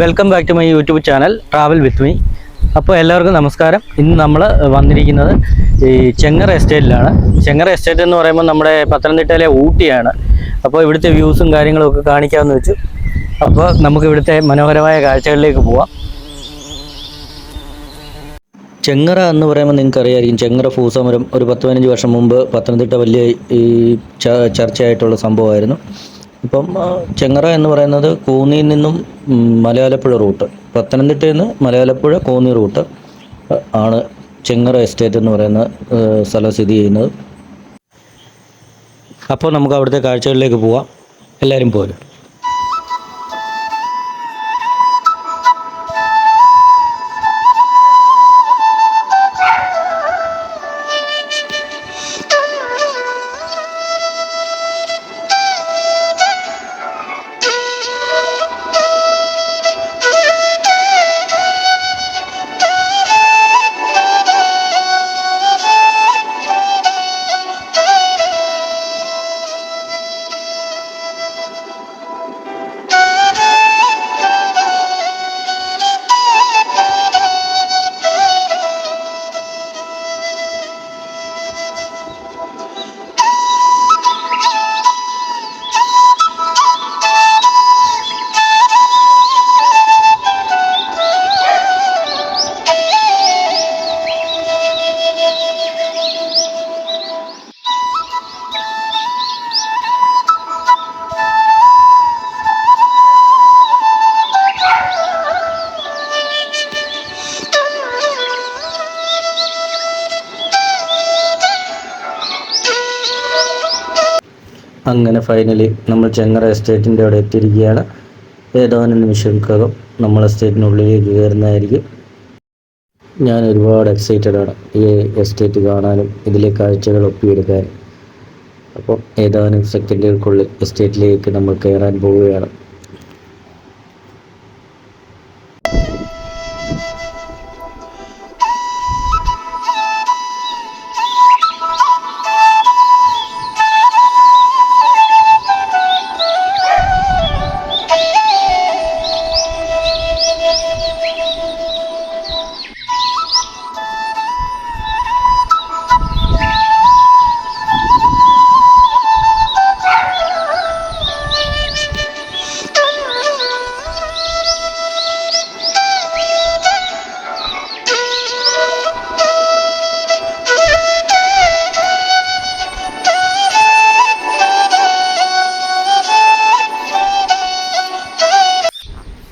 Welcome back to my YouTube channel travel with me അപ്പോൾ എല്ലാവർക്കും നമസ്കാരം. ഇന്ന് നമ്മൾ വന്നിരിക്കുന്നത് ഈ ചെങ്ങറ എസ്റ്റേറ്റിലാണ്. ചെങ്ങറ എസ്റ്റേറ്റ് എന്ന് പറയുമ്പോൾ നമ്മുടെ പത്തനംതിട്ടയിലെ ഊട്ടിയാണ്. അപ്പോൾ ഇവിടുത്തെ വ്യൂസും കാര്യങ്ങളും ഒക്കെ കാണിക്കാമെന്ന് വെച്ചു. അപ്പോൾ നമുക്ക് ഇവിടുത്തെ മനോഹരമായ കാഴ്ചകളിലേക്ക് പോവാം. ചെങ്ങറ എന്ന് പറയുമ്പോൾ നിങ്ങൾക്ക് അറിയായിരിക്കും ചെങ്ങറ ഭൂസമരം ഒരു പത്ത് പതിനഞ്ച് വർഷം മുമ്പ് പത്തനംതിട്ട വലിയ ഈ ചർച്ചയായിട്ടുള്ള സംഭവമായിരുന്നു. ഇപ്പം ചെങ്ങറ എന്ന് പറയുന്നത് കൂന്നിയിൽ നിന്നും മലയാലപ്പുഴ റൂട്ട്. പത്തനംതിട്ടയിൽ നിന്ന് മലയാലപ്പുഴ കൂന്നി റൂട്ട് ആണ് ചെങ്ങറ എസ്റ്റേറ്റ് എന്ന് പറയുന്ന സ്ഥലം സ്ഥിതി ചെയ്യുന്നത്. അപ്പോൾ നമുക്ക് അവിടുത്തെ കാഴ്ചകളിലേക്ക് പോവാം. എല്ലാവരും പോരും. അങ്ങനെ ഫൈനലി നമ്മൾ ചെങ്ങറ എസ്റ്റേറ്റിന്റെ അവിടെ എത്തിയിരിക്കുകയാണ്. ഏതാനും നിമിഷങ്ങൾക്കകം നമ്മൾ എസ്റ്റേറ്റിനുള്ളിലേക്ക് കയറുന്നതായിരിക്കും. ഞാൻ ഒരുപാട് എക്സൈറ്റഡ് ആണ് ഈ എസ്റ്റേറ്റ് കാണാനും ഇതിലെ കാഴ്ചകൾ ഒപ്പിയെടുക്കാനും. അപ്പോൾ ഏതാനും സെക്കൻഡുകൾക്കുള്ളിൽ എസ്റ്റേറ്റിലേക്ക് നമ്മൾ കയറാൻ പോവുകയാണ്.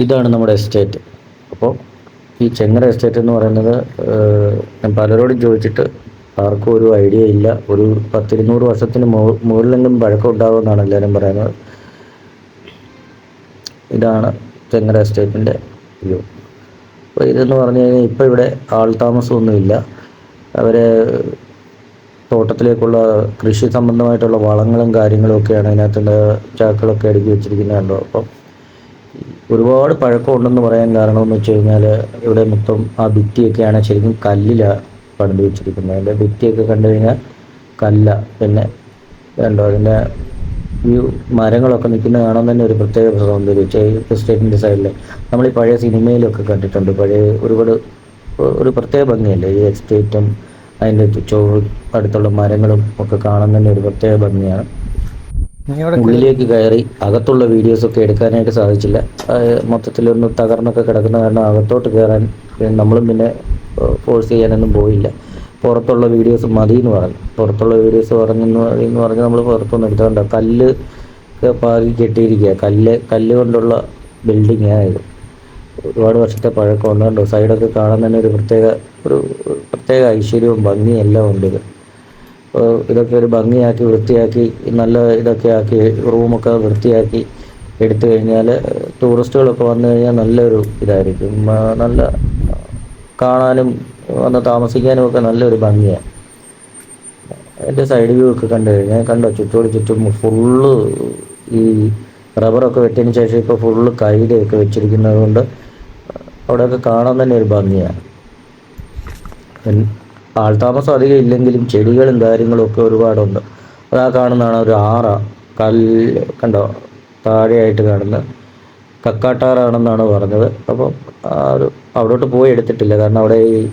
ഇതാണ് നമ്മുടെ എസ്റ്റേറ്റ്. അപ്പോൾ ഈ ചെങ്ങര എസ്റ്റേറ്റ് എന്ന് പറയുന്നത് ഞാൻ പലരോടും ചോദിച്ചിട്ട് ആർക്കും ഒരു ഐഡിയ ഇല്ല. ഒരു പത്തിരുന്നൂറ് വർഷത്തിന് മുകളിലെങ്കിലും പഴക്കം ഉണ്ടാകുമെന്നാണ് എല്ലാവരും പറയുന്നത്. ഇതാണ് ചെങ്ങര എസ്റ്റേറ്റിന്റെ വ്യൂ. അപ്പോൾ ഇതെന്ന് പറഞ്ഞു കഴിഞ്ഞാൽ ഇപ്പോൾ ഇവിടെ ആൾ താമസമൊന്നുമില്ല അവരെ തോട്ടത്തിലേക്കുള്ള കൃഷി സംബന്ധമായിട്ടുള്ള വളങ്ങളും കാര്യങ്ങളും ഒക്കെയാണ് അതിനകത്തുള്ള ചാക്കുകളൊക്കെ അടുക്കി വെച്ചിരിക്കുന്നത് കണ്ടോ? അപ്പം ഒരുപാട് പഴക്കം ഉണ്ടെന്ന് പറയാൻ കാരണമെന്ന് വെച്ച് കഴിഞ്ഞാൽ ഇവിടെ മൊത്തം ആ ഭിത്തിയൊക്കെയാണ് ശരിക്കും കല്ലിലാണ് പണിത് വെച്ചിരിക്കുന്നത്. അതിന്റെ ഭിത്തിയൊക്കെ കണ്ടു കഴിഞ്ഞാൽ കല്ല പിന്നെ കണ്ടോ അതിന്റെ ഈ മരങ്ങളൊക്കെ നിൽക്കുന്ന കാണാൻ തന്നെ ഒരു പ്രത്യേക സൗന്ദര്യം എസ്റ്റേറ്റിന്റെ സൈഡിൽ നമ്മൾ ഈ പഴയ സിനിമയിലൊക്കെ കണ്ടിട്ടുണ്ട്. പഴയ ഒരുപാട് ഒരു പ്രത്യേക ഭംഗിയല്ലേ? ഈ എസ്റ്റേറ്റും അതിന്റെ ചോ അടുത്തുള്ള മരങ്ങളും ഒക്കെ കാണാൻ തന്നെ ഒരു പ്രത്യേക ഭംഗിയാണ്. ഉള്ളിലേക്ക് കയറി അകത്തുള്ള വീഡിയോസ് ഒക്കെ എടുക്കാനായിട്ട് സാധിച്ചില്ല. മൊത്തത്തിൽ മൊത്തത്തിലൊന്ന് തകർന്നൊക്കെ കിടക്കുന്ന കാരണം അകത്തോട്ട് കയറാൻ നമ്മളും പിന്നെ ഫോഴ്സ് ചെയ്യാനൊന്നും പോയില്ല. പുറത്തുള്ള വീഡിയോസ് മതി എന്ന് പറഞ്ഞു. പുറത്തുള്ള വീഡിയോസ് പറഞ്ഞെന്ന് എന്ന് പറഞ്ഞ് നമ്മൾ പുറത്തൊന്നും എടുത്തോണ്ട കല്ല് പാകി കെട്ടിയിരിക്കുക കല്ല് കല്ല് കൊണ്ടുള്ള ബിൽഡിംഗ് ആയത് ഒരുപാട് വർഷത്തെ പഴക്കം ഉണ്ടോ സൈഡൊക്കെ കാണാൻ തന്നെ ഒരു പ്രത്യേക ഒരു പ്രത്യേക ഐശ്വര്യവും ഭംഗിയും എല്ലാം ഉണ്ട് ഇത്. ഇതൊക്കെ ഒരു ഭംഗിയാക്കി വൃത്തിയാക്കി നല്ല ഇതൊക്കെ ആക്കി റൂമൊക്കെ വൃത്തിയാക്കി എടുത്തു കഴിഞ്ഞാൽ ടൂറിസ്റ്റുകളൊക്കെ വന്നു കഴിഞ്ഞാൽ നല്ലൊരു ഇതായിരിക്കും. നല്ല കാണാനും വന്ന് താമസിക്കാനും ഒക്കെ നല്ലൊരു ഭംഗിയാണ് എന്റെ സൈഡ് വ്യൂ ഒക്കെ കണ്ടു കഴിഞ്ഞാൽ കണ്ടോ? ചുറ്റോട് ചുറ്റും ഫുള്ള് ഈ റബ്ബറൊക്കെ വെട്ടിയതിന് ശേഷം ഇപ്പോൾ ഫുള്ള് കൈലൊക്കെ വെച്ചിരിക്കുന്നത് കൊണ്ട് അവിടെയൊക്കെ കാണാൻ തന്നെ ഒരു ഭംഗിയാണ് ആൾതാമസം അധികം ഇല്ലെങ്കിലും ചെടികളും കാര്യങ്ങളും ഒക്കെ ഒരുപാടുണ്ട്. അതാ കാണുന്നതാണ് ഒരു ആറ. കല്ല് കണ്ടോ? താഴെയായിട്ട് കാണുന്നത് കക്കാട്ടാറാണെന്നാണ് പറഞ്ഞത്. അപ്പം ആ ഒരു അവിടോട്ട് പോയി എടുത്തിട്ടില്ല. കാരണം അവിടെ ഈ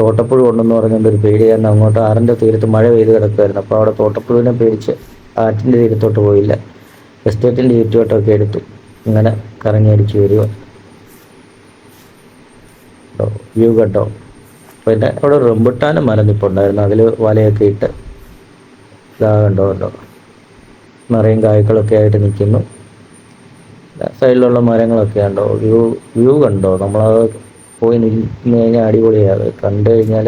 തോട്ടപ്പുഴ ഉണ്ടെന്ന് പറഞ്ഞുകൊണ്ട് ഒരു പേടി കാരണം അങ്ങോട്ട് ആറിന്റെ തീരത്ത് മഴ പെയ്ത് കിടക്കുമായിരുന്നു അപ്പോൾ അവിടെ തോട്ടപ്പുഴുവിനെ പേടിച്ച് ആറ്റിന്റെ തീരത്തോട്ട് പോയില്ല. എസ്റ്റേറ്റിന്റെ ചുറ്റുവട്ടമൊക്കെ എടുത്തു. ഇങ്ങനെ കറങ്ങി വരിക. വ്യൂ കണ്ടോ? പിന്നെ അവിടെ റംബുട്ടാനും മരം നിൽപ്പുണ്ടായിരുന്നു അതിൽ വലയൊക്കെ ഇട്ട് ഇതാ കണ്ടോ കണ്ടോ? നിറയും കായ്ക്കളൊക്കെ ആയിട്ട് നിൽക്കുന്നു. സൈഡിലുള്ള മരങ്ങളൊക്കെ ഉണ്ടോ വ്യൂ വ്യൂ കണ്ടോ? നമ്മളത് പോയി നിന്ന് കഴിഞ്ഞാൽ അടിപൊളിയാണ് കണ്ടു കഴിഞ്ഞാൽ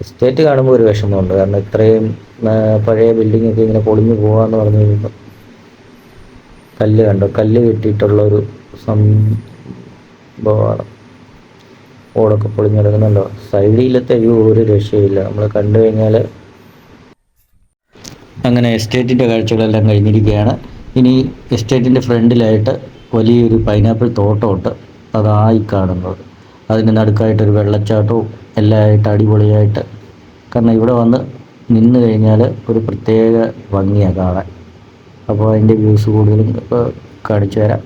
എസ്റ്റേറ്റ് കാണുമ്പോൾ ഒരു വിഷമമുണ്ട്. കാരണം ഇത്രയും പഴയ ബിൽഡിംഗ് ഒക്കെ ഇങ്ങനെ പൊളിഞ്ഞു പോകാന്ന് പറഞ്ഞു കഴിയുമ്പോൾ കല്ല് കണ്ടോ? കല്ല് കെട്ടിയിട്ടുള്ള ഒരു സംഭവമാണ്. ഓടൊക്കെ പൊളിഞ്ഞെടുക്കുന്നുണ്ടോ സൈഡിലത്തെ ഒരു രക്ഷയില്ല. നമ്മൾ കണ്ടു കഴിഞ്ഞാൽ അങ്ങനെ എസ്റ്റേറ്റിന്റെ കാഴ്ചകളെല്ലാം കഴിഞ്ഞിരിക്കുകയാണ്. ഇനി എസ്റ്റേറ്റിന്റെ ഫ്രണ്ടിലായിട്ട് വലിയൊരു പൈനാപ്പിൾ തോട്ടമുണ്ട്. അതായി കാണുന്നത്. അതിന്റെ നടുക്കായിട്ടൊരു വെള്ളച്ചാട്ടവും എല്ലാം ആയിട്ട് അടിപൊളിയായിട്ട്. കാരണം ഇവിടെ വന്ന് നിന്ന് കഴിഞ്ഞാൽ ഒരു പ്രത്യേക ഭംഗിയാണ് കാണാൻ. അപ്പോൾ അതിന്റെ വ്യൂസ് കൂടുതലും കാണിച്ചു തരാം.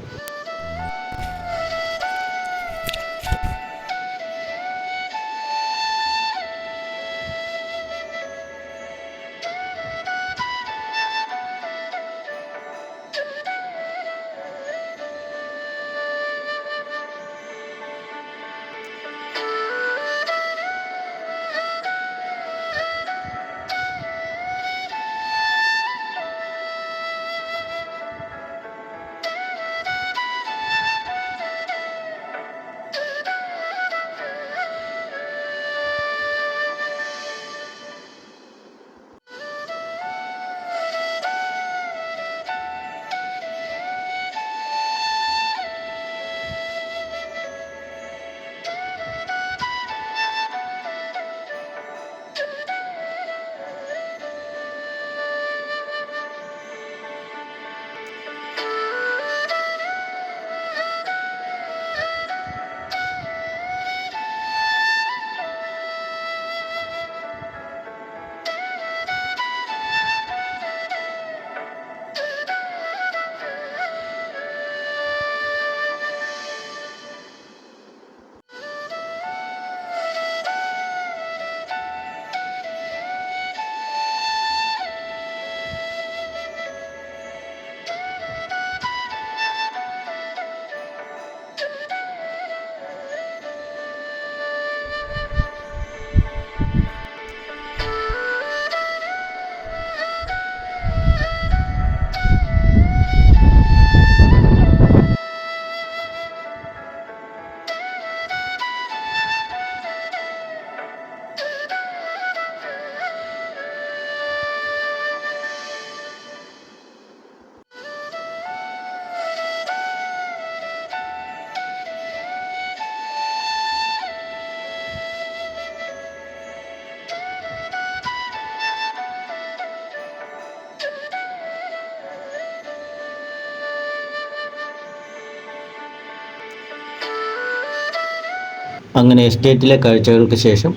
അങ്ങനെ എസ്റ്റേറ്റിലെ കാഴ്ചകൾക്ക് ശേഷം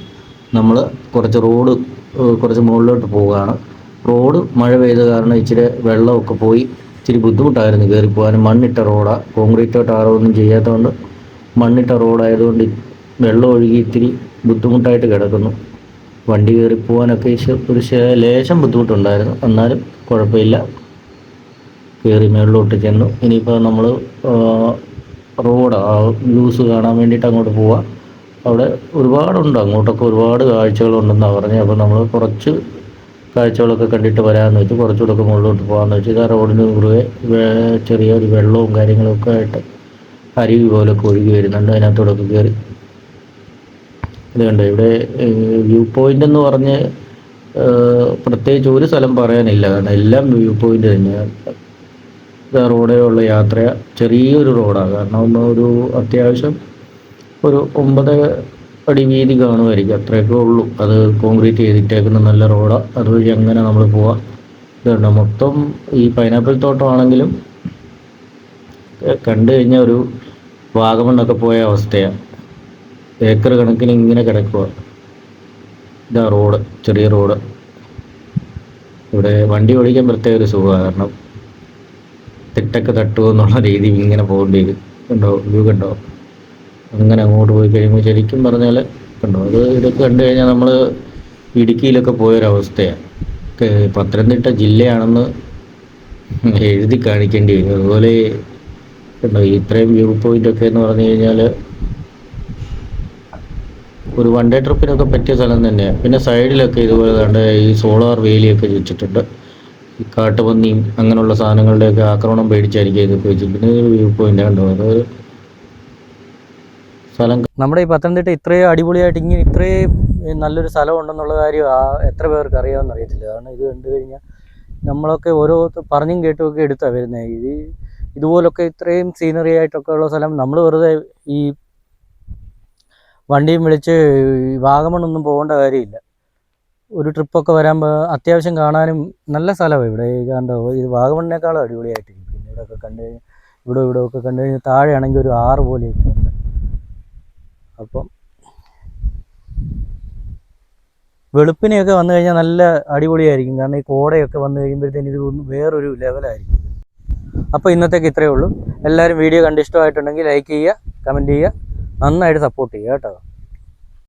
നമ്മൾ കുറച്ച് റോഡ് കുറച്ച് മുകളിലോട്ട് പോവുകയാണ്. റോഡ് മഴ പെയ്ത കാരണം ഇച്ചിരി വെള്ളമൊക്കെ പോയി. ഇച്ചിരി ബുദ്ധിമുട്ടായിരുന്നു കയറി പോകാനും മണ്ണിട്ട റോഡാണ് കോൺക്രീറ്റോ ടാറോ ഒന്നും ചെയ്യാത്തതുകൊണ്ട് മണ്ണിട്ട റോഡായതുകൊണ്ട് വെള്ളം ഒഴുകി ഇത്തിരി ബുദ്ധിമുട്ടായിട്ട് കിടക്കുന്നു. വണ്ടി കയറി പോകാനൊക്കെ ഒരു ലേശം ബുദ്ധിമുട്ടുണ്ടായിരുന്നു. എന്നാലും കുഴപ്പമില്ല. കയറി മേളിലോട്ട് ചെന്നു. ഇനിയിപ്പോൾ നമ്മൾ റോഡ്. വ്യൂസ് കാണാൻ വേണ്ടിയിട്ട് അങ്ങോട്ട് പോവാം. അവിടെ ഒരുപാടുണ്ട്. അങ്ങോട്ടൊക്കെ ഒരുപാട് കാഴ്ചകളുണ്ടെന്നാണ് പറഞ്ഞത് അപ്പോൾ നമ്മൾ കുറച്ച് കാഴ്ചകളൊക്കെ കണ്ടിട്ട് വരാമെന്ന് വെച്ച് കുറച്ചുകൂടെ മുകളിലോട്ട് പോകാമെന്ന് വെച്ച് ഇതാ റോഡിന് കുറുകെ ചെറിയൊരു വെള്ളവും കാര്യങ്ങളൊക്കെ ആയിട്ട് അരുവി പോലൊക്കെ ഒഴുകി വരുന്നുണ്ട്. അതിനകത്തോടൊക്കെ കയറി. ഇത് കണ്ടോ? ഇവിടെ വ്യൂ പോയിന്റ് എന്ന് പറഞ്ഞ് പ്രത്യേകിച്ച് ഒരു സ്ഥലം പറയാനില്ല. കാരണം എല്ലാം വ്യൂ പോയിന്റ് തന്നെയാണ് റോഡേ ഉള്ള യാത്ര ചെറിയൊരു റോഡാണ് കാരണം ഒന്ന് ഒരു അത്യാവശ്യം ഒരു ഒമ്പത് അടി വീതി കാണുമായിരിക്കും. അത്രയൊക്കെ ഉള്ളൂ. അത് കോൺക്രീറ്റ് ചെയ്തിട്ടേക്കുന്ന നല്ല റോഡാണ് അതുവഴി അങ്ങനെ നമ്മൾ പോവാം. ഇതുണ്ട് മൊത്തം ഈ പൈനാപ്പിൾ തോട്ടമാണെങ്കിലും കണ്ടു കഴിഞ്ഞാൽ ഒരു വാഗമണ്ണൊക്കെ പോയ അവസ്ഥയാണ് ഏക്കർ കണക്കിന് ഇങ്ങനെ കിടക്കുക ഇതാ റോഡ് ചെറിയ റോഡ്. ഇവിടെ വണ്ടി ഓടിക്കാൻ പ്രത്യേക ഒരു സുഖമാണ് കാരണം തിട്ടൊക്കെ തട്ടുമോ എന്നുള്ള രീതി ഇങ്ങനെ പോകേണ്ടി വരും. കണ്ടോ? വ്യൂ കണ്ടോ? അങ്ങനെ അങ്ങോട്ട് പോയി കഴിയുമ്പോൾ ശരിക്കും പറഞ്ഞാൽ കണ്ടോ അത് ഇതൊക്കെ കണ്ടു കഴിഞ്ഞാൽ നമ്മൾ ഇടുക്കിയിലൊക്കെ പോയൊരവസ്ഥയാണ്. പത്തനംതിട്ട ജില്ലയാണെന്ന് എഴുതി കാണിക്കേണ്ടി വരും. അതുപോലെ കണ്ടോ ഇത്രയും വ്യൂ പോയിന്റ് ഒക്കെ എന്ന് പറഞ്ഞു കഴിഞ്ഞാൽ ഒരു വൺ ഡേ ട്രിപ്പിനൊക്കെ പറ്റിയ സ്ഥലം തന്നെയാണ് പിന്നെ സൈഡിലൊക്കെ ഇതുപോലെ കണ്ട് ഈ സോളാർ വേലിയൊക്കെ വെച്ചിട്ടുണ്ട്. ഈ കാട്ടുപന്നിയും അങ്ങനെയുള്ള സാധനങ്ങളുടെയൊക്കെ ആക്രമണം പേടിച്ചായിരിക്കും ഇതൊക്കെ പിന്നെ ഒരു വ്യൂ പോയിന്റ് കണ്ടോ അതൊരു സ്ഥലം നമ്മുടെ ഈ പത്തനംതിട്ട ഇത്രയും അടിപൊളിയായിട്ട് ഇങ്ങനെ ഇത്രയും നല്ലൊരു സ്ഥലം ഉണ്ടെന്നുള്ള കാര്യം ആ എത്ര പേർക്ക് അറിയാമെന്ന് അറിയത്തില്ല. കാരണം ഇത് കണ്ടു കഴിഞ്ഞാൽ നമ്മളൊക്കെ ഓരോ പറഞ്ഞും കേട്ടുമൊക്കെ എടുത്താ വരുന്നത് ഇത് ഇതുപോലൊക്കെ ഇത്രയും സീനറി ആയിട്ടൊക്കെ ഉള്ള സ്ഥലം നമ്മൾ വെറുതെ ഈ വണ്ടിയും വിളിച്ച് വാഗമണ്ണൊന്നും പോകേണ്ട കാര്യമില്ല. ഒരു ട്രിപ്പൊക്കെ വരാൻ അത്യാവശ്യം കാണാനും നല്ല സ്ഥലമാണ് ഇവിടെ. കണ്ടോ ഇത് വാഗമണ്ണിനേക്കാളും അടിപൊളിയായിട്ട് പിന്നെ ഇവിടെയൊക്കെ കണ്ടു കഴിഞ്ഞാൽ ഇവിടെ ഇവിടെ ഒക്കെ കണ്ടു കഴിഞ്ഞാൽ താഴെയാണെങ്കിൽ ഒരു ആറ് പോലെയൊക്കെ അപ്പം വെളുപ്പിനെയൊക്കെ വന്നു കഴിഞ്ഞാൽ നല്ല അടിപൊളിയായിരിക്കും. കാരണം ഈ കോടയൊക്കെ വന്നു കഴിയുമ്പോഴത്തേന് ഇത് വേറൊരു ലെവലായിരിക്കും. അപ്പോൾ ഇന്നത്തേക്ക് ഇത്രയേ ഉള്ളൂ. എല്ലാവരും വീഡിയോ കണ്ട് ഇഷ്ടമായിട്ടുണ്ടെങ്കിൽ ലൈക്ക് ചെയ്യുക കമന്റ് ചെയ്യുക. നന്നായിട്ട് സപ്പോർട്ട് ചെയ്യുക കേട്ടോ.